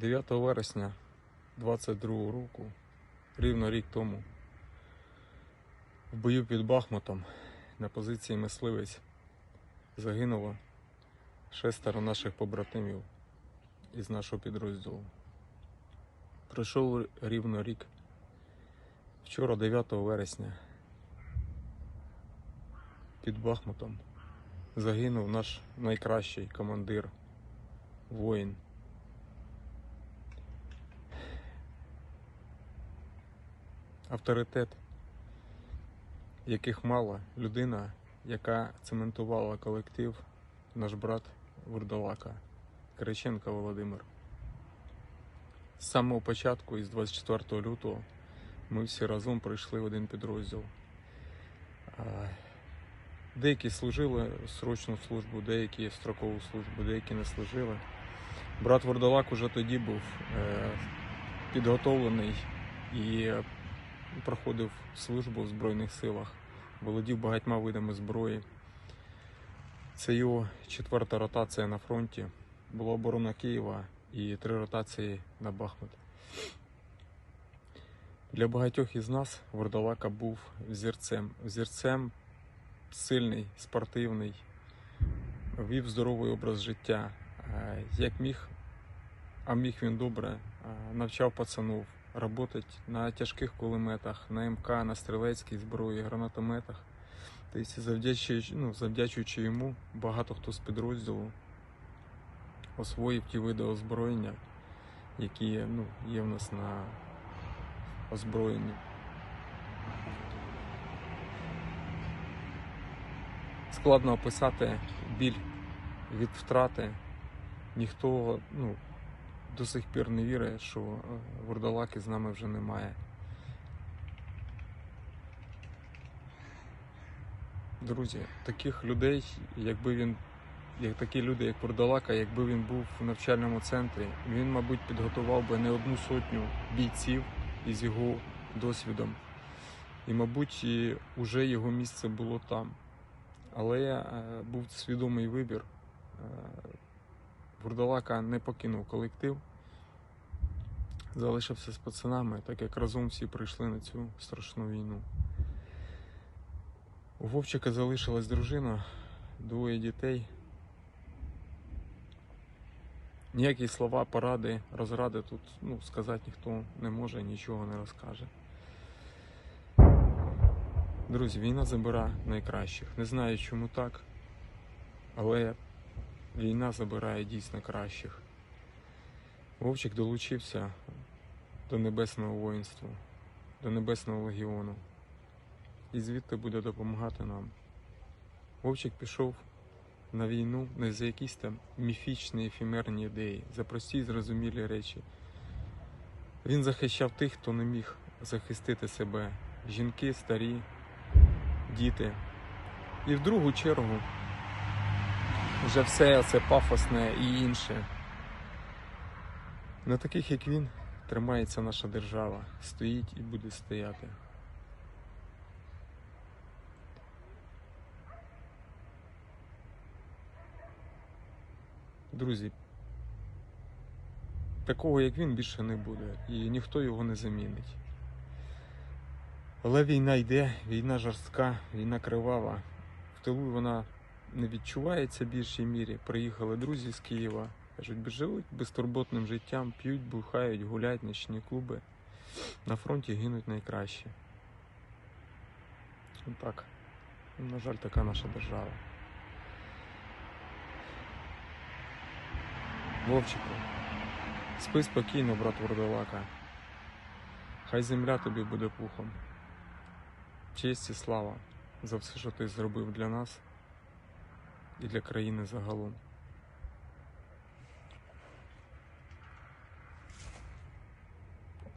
9 вересня 22 року, рівно рік тому, в бою під Бахмутом на позиції мисливець загинуло шестеро наших побратимів із нашого підрозділу. Пройшов рівно рік. Вчора, 9 вересня, під Бахмутом загинув наш найкращий командир, воїн. Авторитет, яких мало, людина, яка цементувала колектив, наш брат Вурдалака, Кириченко Володимир. З самого початку, із 24 лютого, ми всі разом прийшли в один підрозділ. Деякі служили срочну службу, деякі строкову службу, деякі не служили. Брат Вордалак уже тоді був е, підготовлений і проходив службу в Збройних силах, володів багатьма видами зброї. Це його четверта ротація на фронті. Була оборона Києва і три ротації на Бахмут. Для багатьох із нас Вордалака був взірцем. Взірцем сильний, спортивний, вів здоровий образ життя. Е, Як міг, а міг він добре, е, навчав пацанів працювати на тяжких кулеметах, на МК, на стрілецькій зброї, гранатометах. Тобто, завдячуючи, ну, завдячуючи йому, багато хто з підрозділу освоїв ті види озброєння, які ну, є в нас на озброєнні. Складно описати біль від втрати. Ніхто ну, до сих пір не вірить, що е, вурдалаки з нами вже немає. Друзі, таких людей, якби він, як такі люди, як Вурдалака, якби він був в навчальному центрі, він, мабуть, підготував би не одну сотню бійців із його досвідом. І, мабуть, і вже його місце було там. Але е, був свідомий вибір. Е, Бурдалака не покинув колектив, залишився з пацанами, так як разом всі прийшли на цю страшну війну. У Вовчика залишилась дружина, двоє дітей. Ніякі слова, поради, розради тут ну, сказати ніхто не може, нічого не розкаже. Друзі, війна забира найкращих. Не знаю, чому так, але війна забирає дійсно кращих. Вовчик долучився до небесного воїнства, до небесного легіону. І звідти буде допомагати нам. Вовчик пішов на війну не за якісь там міфічні ефемерні ідеї, за прості й зрозумілі речі. Він захищав тих, хто не міг захистити себе. Жінки, старі, діти. І в другу чергу вже все це пафосне і інше. На таких, як він, тримається наша держава, стоїть і буде стояти. Друзі, такого як він більше не буде, і ніхто його не замінить. Але війна йде, війна жорстка, війна кривава. В тилу вона не відчувається в більшій мірі. Приїхали друзі з Києва, кажуть, живуть безтурботним життям, п'ють, бухають, гулять, нічні клуби. На фронті гинуть найкраще. Отак. На жаль, така наша держава. Вовчику, спи спокійно, брат Вордалака. Хай земля тобі буде пухом. Честь і слава за все, що ти зробив для нас і для країни загалом.